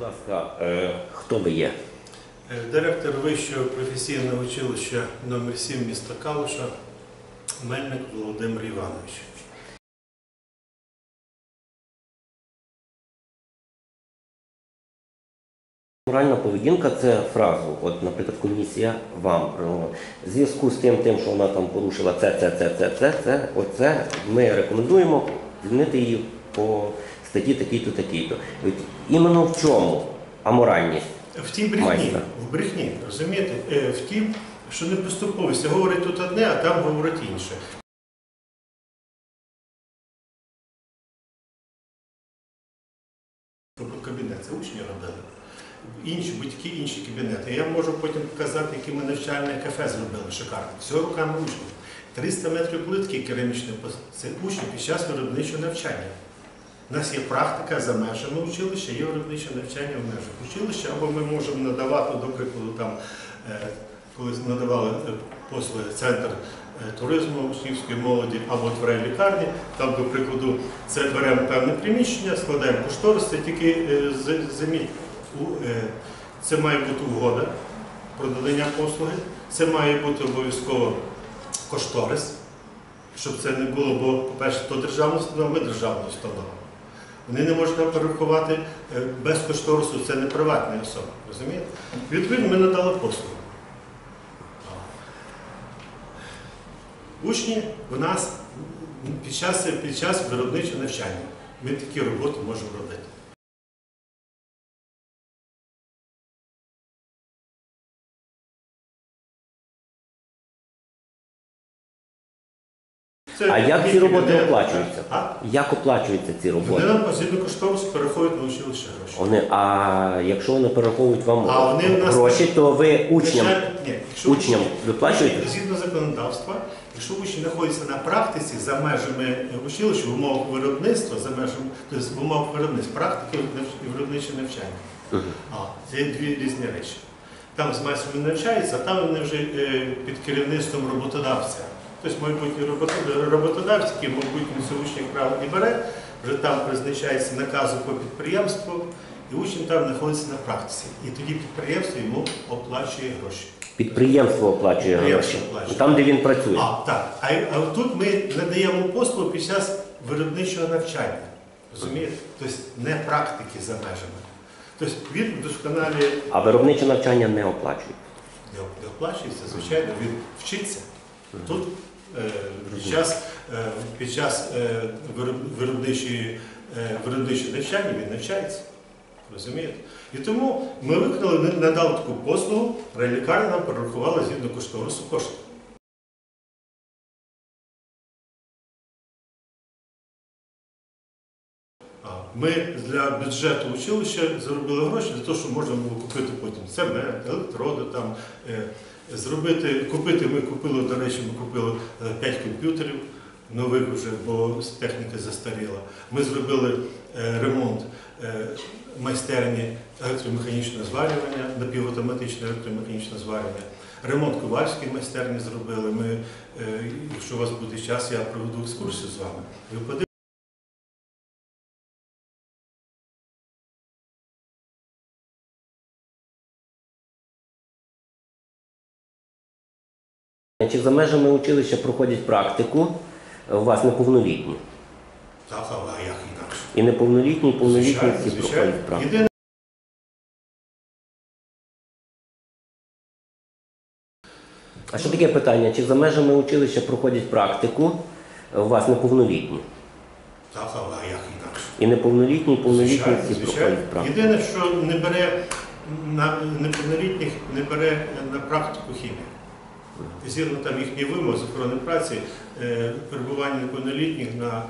Будь ласка, е, хто ви є? Е, Директор Вищого професійного училища номер 7 міста Калуша Мельник Володимир Іванович. Моральна поведінка це фразу. От, наприклад, комісія вам ну, в зв'язку з тим, тим, що вона там порушила це, це, це, це, це, це, оце ми рекомендуємо звільнити її по статті такій-то, такій-то. Іменно в чому аморальність? В тій брехні, в брехні, розумієте? Е, В тім, що не поступовується. Говорить тут одне, а там говорить інше. Кабінет, це учні робили. Інші, будь-які інші кабінети. Я можу потім показати, які ми навчальне кафе зробили шикарно. Все руками учнів. 300 метрів плитки керамічної це учні під час виробничого навчання. У нас є практика за межами училища, є виробниче навчання в межах училища, або ми можемо надавати, до прикладу, там, е, коли надавали е, послуги центр е, туризму учнівської молоді або дверей лікарні, там, до прикладу, це беремо певне приміщення, складаємо кошторис, це тільки заміть, це має бути угода про надання послуги, це має бути обов'язково кошторис, щоб це не було, бо, по-перше, то державна установа, ми державна установа. Вони не можуть перерахувати е, без кошторису, це не приватні особи. Розумієте? Відповідно, ми надали послугу. Учні в нас під час, під час виробничого навчання. Ми такі роботи можемо робити. Це А як ці роботи не- оплачуються? А? Як оплачуються ці Вони роботи? нам згідно кошторису переходять на училище гроші. Вони, а якщо вони перераховують вам А вони в нас- гроші, то ви учням Звичайно, ні. Якщо учням учні- виплачуєте? Згідно законодавства, якщо учні знаходяться на практиці за межами училища в умовах виробництва, за межами, тобто в умовах виробництва, практики і виробниче навчання. А, це дві різні речі. Там з майстрами навчаються, а там вони вже е, під керівництвом роботодавця. Тобто майбутній робото- роботодавець, який майбутній учнів право не бере, вже там призначається наказу по підприємству, і учень там знаходиться на практиці. І тоді підприємство йому оплачує гроші. підприємство оплачує гроші. оплачує. Там, де він працює. А, так. А, а тут ми надаємо послугу під час виробничого навчання. Розумієте? Тобто не практики за межами. Тобто він вдосконалює А виробниче навчання не оплачують. не оплачується, звичайно, він вчиться. Тут під час, е, під час е, вироб- виробничої, е, навчання він навчається. Розумієте? І тому ми виконали, надали таку послугу, райлікарня нам перерахувала згідно кошторису кошти. Ми для бюджету училища заробили гроші для того, щоб можна було купити потім цемент, електроди, там, е, зробити, купити, ми купили, до речі, ми купили 5 комп'ютерів нових вже, бо техніка застаріла. Ми зробили е, ремонт е, майстерні електромеханічного зварювання, напівавтоматичне електромеханічне зварювання. Ремонт ковальської майстерні зробили. Ми, е, якщо у вас буде час, я проведу екскурсію з вами. Чи за межами училища проходять практику, у вас неповнолітні. Так, а як інакше? І неповнолітні, і повнолітні всі звичайно. проходять практику. Єдине, А що таке питання? Чи за межами училища проходять практику, у вас неповнолітні? так, а як інакше? І неповнолітні, і повнолітні всі проходять практику. Єдине, що не бере на неповнолітніх, не бере на практику хімію. Згідно там їхній вимог з охорони праці, е, перебування неповнолітніх на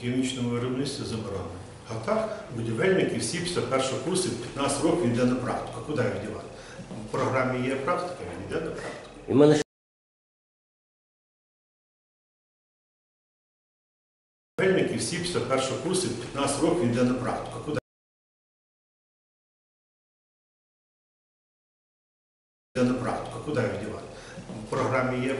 хімічному виробництві заборонено. А так, будівельники всі після першого курсу 15 років йде на практику. Куди їх дівати? В програмі є практика, він йде на практику. Будівельники всі після першого курсу 15 років йде на практику. Куди йде на практику? Куди їх дівати? В програмі є